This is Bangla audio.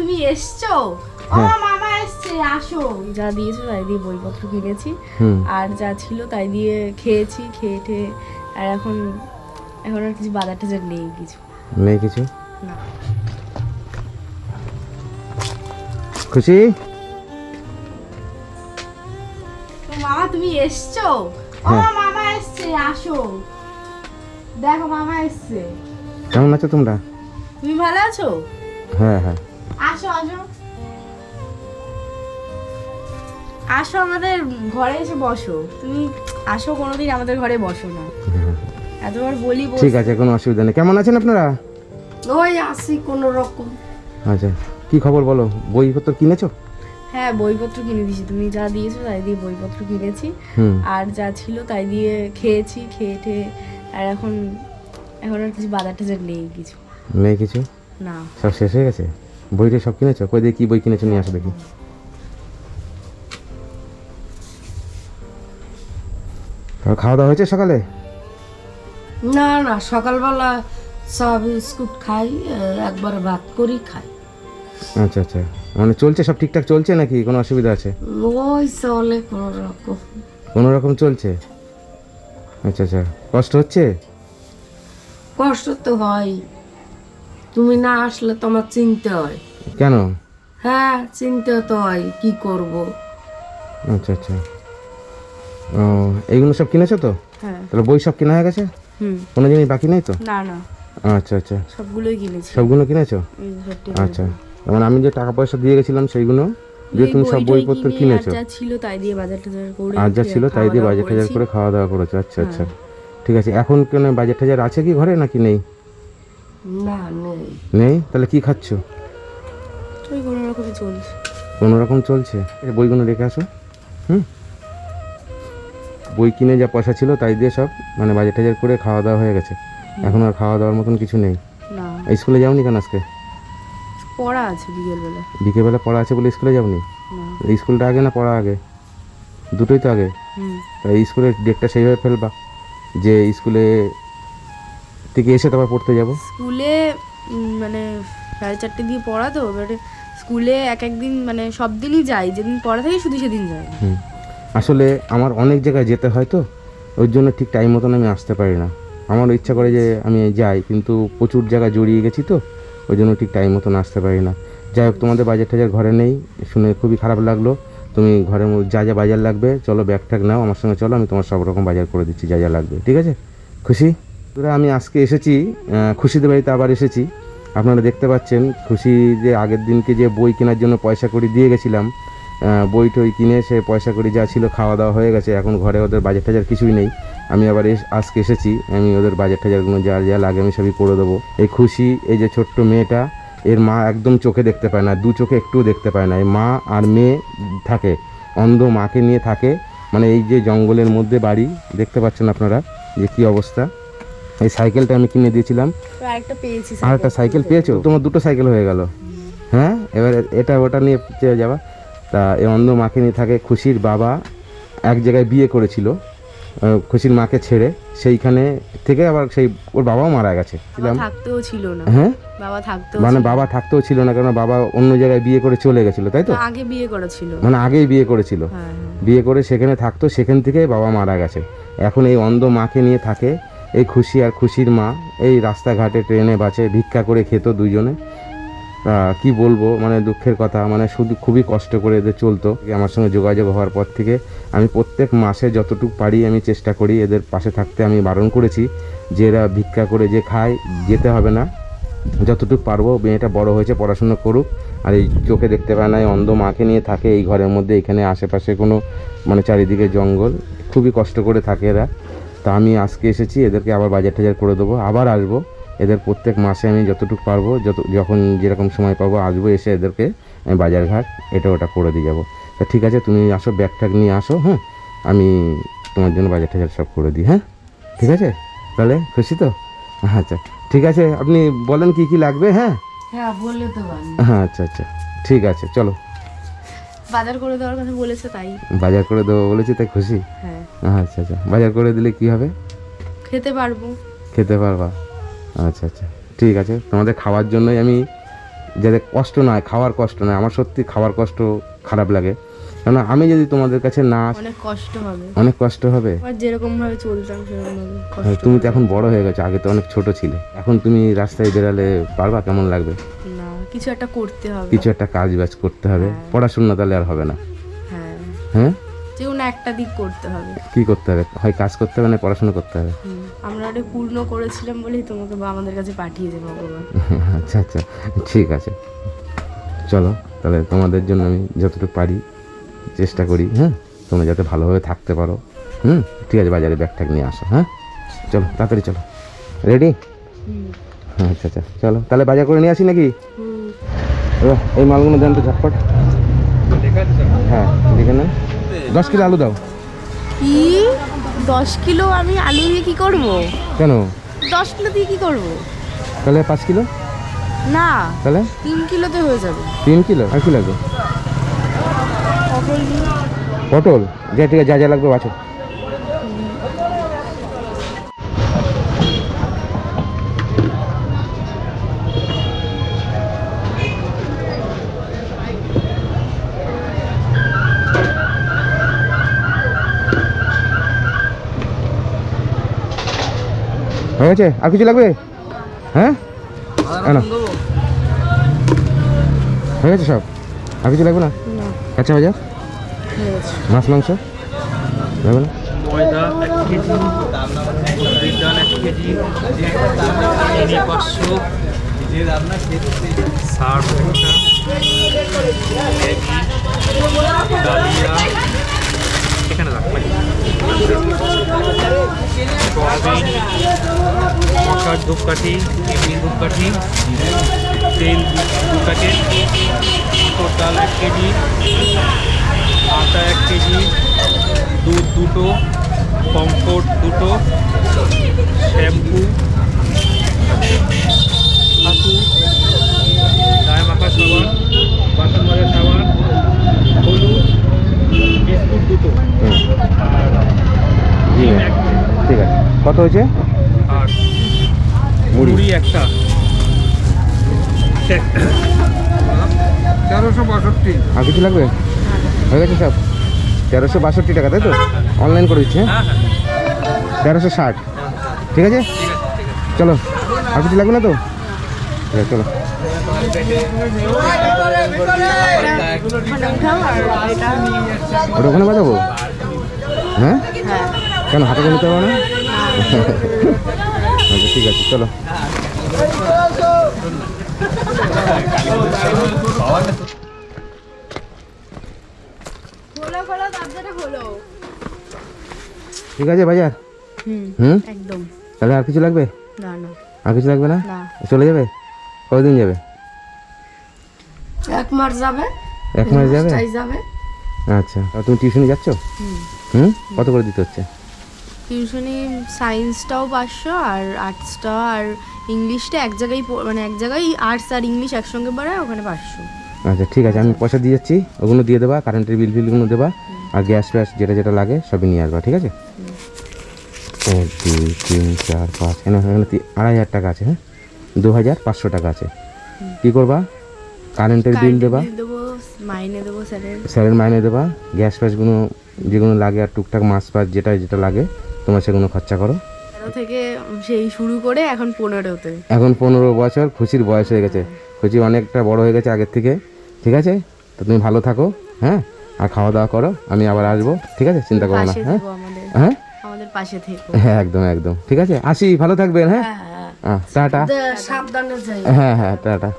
তুমি এসছো? ও হ্যাঁ। মামা এসছে আসো। যা দিয়েছ তাই দিয়ে বইপত্র কিনেছি। আর যা ছিল তাই দিয়ে খেয়েছি খেয়ে টেয়ে। আর এখন এখন আর কিছু বাজার টাজার নেই কিছু। নেই কিছু? না। খুশি? তো মামা তুমি এসছো? ও হ্যাঁ। মামা এসছে আসো। দেখো মামা এসছে। কেমন আছো তোমরা? তুমি ভালো আছো? হ্যাঁ হ্যাঁ। আসো আসো। আসো আমাদের ঘরে এসে বসো। তুমি আসো কোনোদিন আমাদের ঘরে বসো না। এতবার বলি ঠিক আছে কোনো অসুবিধা নেই। কেমন আছেন আপনারা? ওই আসি কোনো রকম আচ্ছা কি খবর বলো? বইপত্র কিনেছো? হ্যাঁ বইপত্র কিনে দিয়েছি। তুমি যা দিয়েছ তাই দিয়ে বইপত্র কিনেছি। আর যা ছিল তাই দিয়ে খেয়েছি খেয়ে টেয়ে আর এখন এখন আর কিছু বাজার টাজার নেই কিছু। নেই কিছু? না। সব শেষ হয়ে গেছে? বইটা সব কিনেছো? কই দিয়ে কি বই কিনেছো নিয়ে আসো দেখি। আর খাওয়া দাওয়া হয়েছে সকালে? না না সকালবেলা চা বিস্কুট খাই একবার ভাত করি খাই। আচ্ছা আচ্ছা। মানে চলছে সব ঠিকঠাক চলছে নাকি? কোনো অসুবিধা আছে? ওই চলে কোনো রকম কোনো রকম চলছে? আচ্ছা আচ্ছা। কষ্ট হচ্ছে? কষ্ট তো হয়। তুমি না আসলে তোমার চিনতে হয়। কেন? হ্যাঁ চিনতে তো হয় কি করব? আচ্ছা আচ্ছা। ও এইগুলো সব কিনেছো তো? হ্যাঁ। তাহলে বই সব কেনা হয়ে গেছে? হুম। কোনো জিনিস বাকি নেই তো? না না। আচ্ছা আচ্ছা। সবগুলোই কিনেছি। সবগুলো কিনেছো? আচ্ছা। মানে আমি যে টাকা পয়সা দিয়ে গেছিলাম সেইগুলো দিয়ে তুমি সব বইপত্র কিনে কিনেছো। আর যা ছিল তাই দিয়ে বাজার টাজার করে আর যা ছিল তাই দিয়ে খাওয়া বাজার দাওয়া টাজার করে খাওয়া দাওয়া করেছ। আচ্ছা আচ্ছা। হ্যাঁ। ঠিক আছে এখন কেন বাজার টাজার আছে কি ঘরে নাকি নেই? না নেই। নেই? তাহলে কি খাচ্ছো? ওই কোনো রকমই চলছে। কোনো রকম চলছে? বইগুলো রেখে আসো। হুম? বই কিনে যা পয়সা ছিল তাই দিয়ে সব মানে বাজার টাজার করে খাওয়া দাওয়া হয়ে গেছে। এখন আর খাওয়া দাওয়ার মতন কিছু নেই। না। স্কুলে যাওনি কেন আজকে? পড়া আছে বিকেলবেলা। বিকেলবেলা পড়া আছে বলে স্কুলে যাওনি? না। স্কুলটা আগে না পড়া আগে? দুটোই তো আগে। হুম। তাই স্কুলের ডেটটা সেইভাবে ফেলবা যে স্কুলে থেকে এসে তারপর পড়তে যাব? স্কুলে মানে সাড়ে চারটে দিয়ে পড়া তো এবারে স্কুলে এক একদিন মানে সব দিনই যাই যেদিন পড়া থাকে শুধু সেদিন যাই। আসলে আমার অনেক জায়গায় যেতে হয় তো ওই জন্য ঠিক টাইম মতন আমি আসতে পারি না। আমার ইচ্ছা করে যে আমি যাই কিন্তু প্রচুর জায়গা জড়িয়ে গেছি তো ওই জন্য ঠিক টাইম মতন আসতে পারি না। যাই হোক তোমাদের বাজার টাজার ঘরে নেই শুনে খুবই খারাপ লাগল। তুমি ঘরের মধ্যে যা যা বাজার লাগবে চলো ব্যাগ ট্যাগ নাও আমার সঙ্গে চলো আমি তোমার সব রকম বাজার করে দিচ্ছি যা যা লাগবে ঠিক আছে? খুশি? বন্ধুরা, আমি আজকে এসেছি খুশিদের বাড়িতে আবার এসেছি। আপনারা দেখতে পাচ্ছেন খুশি যে আগের দিনকে যে বই কেনার জন্য পয়সা করে দিয়ে গেছিলাম বই টই কিনে সে পয়সা করে যা ছিল খাওয়া দাওয়া হয়ে গেছে এখন ঘরে ওদের বাজার টাজার কিছুই নেই। আমি আবার আজকে এসেছি আমি ওদের বাজার টাজারগুলো যা যা লাগে আমি সবই করে দেবো। এই খুশি এই যে ছোট্ট মেয়েটা এর মা একদম চোখে দেখতে পায় না দু চোখে একটুও দেখতে পায় না। এই মা আর মেয়ে থাকে অন্ধ মাকে নিয়ে থাকে। মানে এই যে জঙ্গলের মধ্যে বাড়ি দেখতে পাচ্ছেন আপনারা যে কী অবস্থা? এই সাইকেলটা আমি কিনে দিয়েছিলাম। আর একটা সাইকেল। পেয়েছ? তোমার দুটো সাইকেল হয়ে গেল। হ্যাঁ? এবার এটা ওটা নিয়ে চেয়ে যাবা। তা এ অন্ধ মাকে নিয়ে থাকে খুশির বাবা। এক জায়গায় বিয়ে করেছিল। খুশির মাকে ছেড়ে। সেইখানে থেকে আবার সেই ওর বাবাও মারা গেছে। ছিলাম। থাকতেও ছিল না। হ্যাঁ? বাবা থাকতেও মানে বাবা থাকতেও ছিল না কারণ বাবা অন্য জায়গায় বিয়ে করে চলে গেছিল তাই তো? আগে বিয়ে করা ছিল। মানে আগেই বিয়ে করেছিল। হ্যাঁ হ্যাঁ। বিয়ে করে সেখানে থাকতো সেখান থেকে বাবা মারা গেছে। এখন এই অন্ধ মাকে নিয়ে থাকে এই খুশি আর খুশির মা এই রাস্তাঘাটে ট্রেনে, বাসে ভিক্ষা করে খেত দুজনে। কি বলব মানে দুঃখের কথা মানে শুধু খুবই কষ্ট করে এদের চলতো। আমার সঙ্গে যোগাযোগ হওয়ার পর থেকে আমি প্রত্যেক মাসে যতটুকু পারি আমি চেষ্টা করি এদের পাশে থাকতে। আমি বারণ করেছি যে এরা ভিক্ষা করে যে খায়, যেতে হবে না। যতটুকু পারব, মেয়েটা বড় হয়েছে, পড়াশুনো করুক। আর এই চোখে দেখতে পায় না, এই অন্ধ মাকে নিয়ে থাকে এই ঘরের মধ্যে। এখানে আশেপাশে কোনো মানে চারিদিকে জঙ্গল। খুবই কষ্ট করে থাকে এরা। তা আমি আজকে এসেছি এদেরকে আবার বাজার টাজার করে দেবো আবার আসব। এদের প্রত্যেক মাসে আমি যতটুকু পারব যত যখন যেরকম সময় পাবো আসব এসে এদেরকে আমি বাজারঘাট এটা ওটা করে দিয়ে যাব। তা ঠিক আছে তুমি আসো ব্যাগ ট্যাগ নিয়ে আসো হ্যাঁ? আমি তোমার জন্য বাজার টাজার সব করে দিই হ্যাঁ? ঠিক আছে? তাহলে খুশি তো? আচ্ছা ঠিক আছে আপনি বলেন কি কি লাগবে হ্যাঁ? হ্যাঁ হ্যাঁ আচ্ছা আচ্ছা ঠিক আছে চলো। বাজার করে দেওয়ার কথা বলেছে তাই। বাজার করে দেবো বলেছি তাই খুশি? হ্যাঁ। আচ্ছা আচ্ছা। বাজার করে দিলে কি হবে? খেতে পারব। খেতে পারবা। আচ্ছা আচ্ছা। ঠিক আছে তোমাদের খাওয়ার জন্যই আমি যাতে কষ্ট নয় খাওয়ার কষ্ট নয় আমার সত্যি খাওয়ার কষ্ট খারাপ লাগে। কেননা আমি যদি তোমাদের কাছে না আসি, অনেক কষ্ট হবে। অনেক কষ্ট হবে? যেরকম ভাবে চলতাম সেরকম কষ্ট তুমি তো এখন বড় হয়ে গেছো আগে তো অনেক ছোট ছিলে। এখন তুমি রাস্তায় বেরালে পারবা? কেমন লাগবে? কিছু একটা করতে হবে। কিছু একটা কাজ বাজ করতে হবে। পড়াশোনা তাহলে আর হবে না। হ্যাঁ। হ্যাঁ? যে কোনো একটা দিক করতে হবে। কি করতে হবে? হয় কাজ করতে হবে না পড়াশোনা করতে হবে? আমরা ওটা পূর্ণ করেছিলাম বলেই তোমাকে আমাদের কাছে পাঠিয়ে দেবো ভগবান। আচ্ছা আচ্ছা। ঠিক আছে। চলো তাহলে তোমাদের জন্য আমি যতটুকু পারি চেষ্টা করি হ্যাঁ? তোমরা যাতে ভালোভাবে থাকতে পারো। হুম? ঠিক আছে বাজারে ব্যাগ ট্যাগ নিয়ে আসো হ্যাঁ? চলো তাড়াতাড়ি চলো। রেডি আচ্ছা আচ্ছা। চলো তাহলে বাজার করে নিয়ে আসি নাকি? এবার এই মালগুলো দেন তো ঝটপট। হ্যাঁ দেখে নেন। দশ কিলো আলু দাও। কি? দশ কিলো আমি আলু দিয়ে কি করব? কেন? দশ কিলো দিয়ে কি করব? তাহলে পাঁচ কিলো? না তাহলে? তিন কিলোতে হয়ে যাবে। তিন কিলো? আর কি লাগবে? পটল যা ঠিক আছে যা যা লাগবে বাছো হয়ে গেছে আর কিছু লাগবে? হ্যাঁ? কেন হয়ে গেছে সব? আর কিছু লাগবে না? না। কাঁচা বাজার? মাছ মাংস? লাগবে না? ময়দা এক কেজি মুসুরির ডাল এক কেজি চিনি পাঁচশো সার একটা ডালিয়া এখানে রাখ। মশার ধূপকাঠি এমনি ধূপকাঠি, তেল দু মুসুর ডাল এক কেজি, আটা এক কেজি, দুধ দুটো, কমফোর্ট দুটো, শ্যাম্পু ছাতু কত হয়েছে? আর মুড়ি। মুড়ি একটা। তেরোশো বাষট্টি। আর কিছু লাগবে? হয়ে গেছে সব? তেরোশো বাষট্টি টাকা তাই তো? অনলাইন করে দিচ্ছে হ্যাঁ? হ্যাঁ তেরোশো ষাট। ঠিক আছে? চলো। আর কিছু লাগবে না তো? ঠিক আছে চলো। ওটা ওখানে বাজাবো? হ্যাঁ? হ্যাঁ। কেন হাতে করে নিতে পারব না? আচ্ছা ঠিক আছে চলো ঠিক আছে বাজার হুম? একদম। তাহলে আর কিছু লাগবে? না না। আর কিছু লাগবে না? চলে যাবে? কতদিন যাবে? এক মাস যাবে। এক মাস যাবে? আচ্ছা। তুমি টিউশনে যাচ্ছ? হুম? কত করে দিতে হচ্ছে? টিউশনি সায়েন্সটাও পাঁচশো আর আর্টসটা আর ইংলিশটা এক জায়গায় মানে এক জায়গায় আর্টস আর ইংলিশ একসঙ্গে পড়ে ওখানে পাঁচশো। আচ্ছা ঠিক আছে আমি পয়সা দিয়ে যাচ্ছি ওগুলো দিয়ে দেবা কারেন্টের বিল ফিলগুলো দেবা আর গ্যাস ফ্যাস যেটা যেটা লাগে সবই নিয়ে আসবা ঠিক আছে? এক দুই তিন চার পাঁচ এখানে এখানে আড়াই হাজার টাকা আছে হ্যাঁ? দু হাজার পাঁচশো টাকা আছে। কী করবা? কারেন্টের বিল দেবা। স্যারের মাইনে দেবা গ্যাস ফ্যাসগুলো যেগুলো লাগে আর টুকটাক মাছ ফাছ যেটা যেটা লাগে তোমরা সেগুলো খরচা করো। থেকে সেই শুরু করে এখন পনেরোতে। এখন পনেরো বছর খুশির বয়স হয়ে গেছে। খুশি অনেকটা বড় হয়ে গেছে আগের থেকে। ঠিক আছে? তো তুমি ভালো থাকো হ্যাঁ? আর খাওয়া দাওয়া করো আমি আবার আসব। ঠিক আছে? চিন্তা করো না হ্যাঁ? হ্যাঁ? আমাদের পাশে থেকো। হ্যাঁ একদম একদম। ঠিক আছে? আসি ভালো থাকবেন হ্যাঁ? হ্যাঁ হ্যাঁ। টাটা। সাবধানে হ্যাঁ হ্যাঁ টাটা।